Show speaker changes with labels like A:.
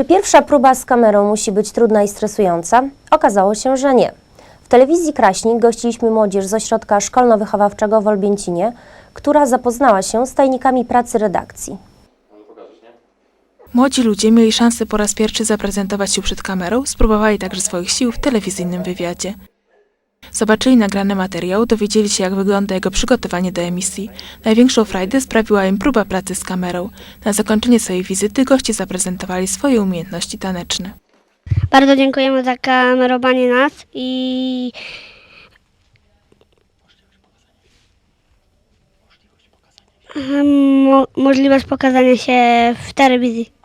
A: Czy pierwsza próba z kamerą musi być trudna i stresująca? Okazało się, że nie. W telewizji Kraśnik gościliśmy młodzież z ośrodka szkolno-wychowawczego w Olbięcinie, która zapoznała się z tajnikami pracy redakcji.
B: Młodzi ludzie mieli szansę po raz pierwszy zaprezentować się przed kamerą, spróbowali także swoich sił w telewizyjnym wywiadzie. Zobaczyli nagrany materiał, dowiedzieli się jak wygląda jego przygotowanie do emisji. Największą frajdę sprawiła im próba pracy z kamerą. Na zakończenie swojej wizyty goście zaprezentowali swoje umiejętności taneczne.
C: Bardzo dziękujemy za kamerowanie nas i Mo- możliwość pokazania się w telewizji.